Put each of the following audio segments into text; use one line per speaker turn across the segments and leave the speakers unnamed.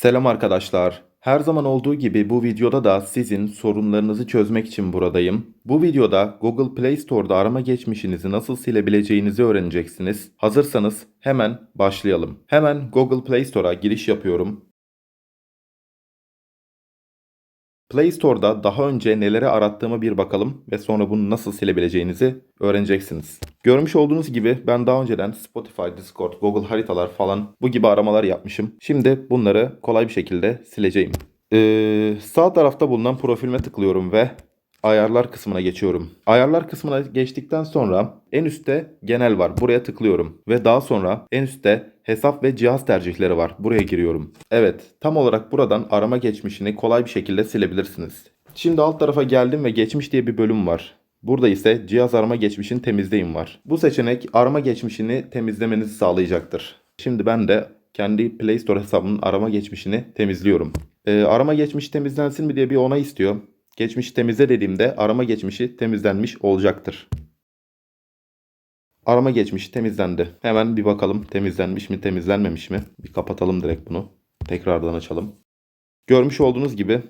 Selam arkadaşlar. Her zaman olduğu gibi bu videoda da sizin sorunlarınızı çözmek için buradayım. Bu videoda Google Play Store'da arama geçmişinizi nasıl silebileceğinizi öğreneceksiniz. Hazırsanız hemen başlayalım. Hemen Google Play Store'a giriş yapıyorum. Play Store'da daha önce neleri arattığımı bir bakalım ve sonra bunu nasıl silebileceğinizi öğreneceksiniz. Görmüş olduğunuz gibi ben daha önceden Spotify, Discord, Google haritalar falan bu gibi aramalar yapmışım. Şimdi bunları kolay bir şekilde sileceğim. Ee, sağ tarafta bulunan profilime tıklıyorum ve ayarlar kısmına geçiyorum. Ayarlar kısmına geçtikten sonra en üstte genel var. Buraya tıklıyorum ve daha sonra en üstte hesap ve cihaz tercihleri var. Buraya giriyorum. Evet, tam olarak buradan arama geçmişini kolay bir şekilde silebilirsiniz. Şimdi alt tarafa geldim ve geçmiş diye bir bölüm var. Burada ise cihaz arama geçmişini temizleyin var. Bu seçenek arama geçmişini temizlemenizi sağlayacaktır. Şimdi ben de kendi Play Store hesabımın arama geçmişini temizliyorum. Ee, arama geçmişi temizlensin mi diye bir onay istiyor. Geçmişi temizle dediğimde arama geçmişi temizlenmiş olacaktır. Arama geçmişi temizlendi. Hemen bir bakalım temizlenmiş mi temizlenmemiş mi? Bir kapatalım direkt bunu. Tekrardan açalım. Görmüş olduğunuz gibi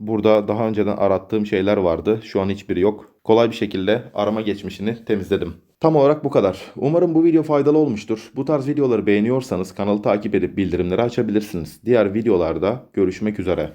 burada daha önceden arattığım şeyler vardı. Şu an hiçbiri yok. Kolay bir şekilde arama geçmişini temizledim. Tam olarak bu kadar. Umarım bu video faydalı olmuştur. Bu tarz videoları beğeniyorsanız kanalı takip edip bildirimleri açabilirsiniz. Diğer videolarda görüşmek üzere.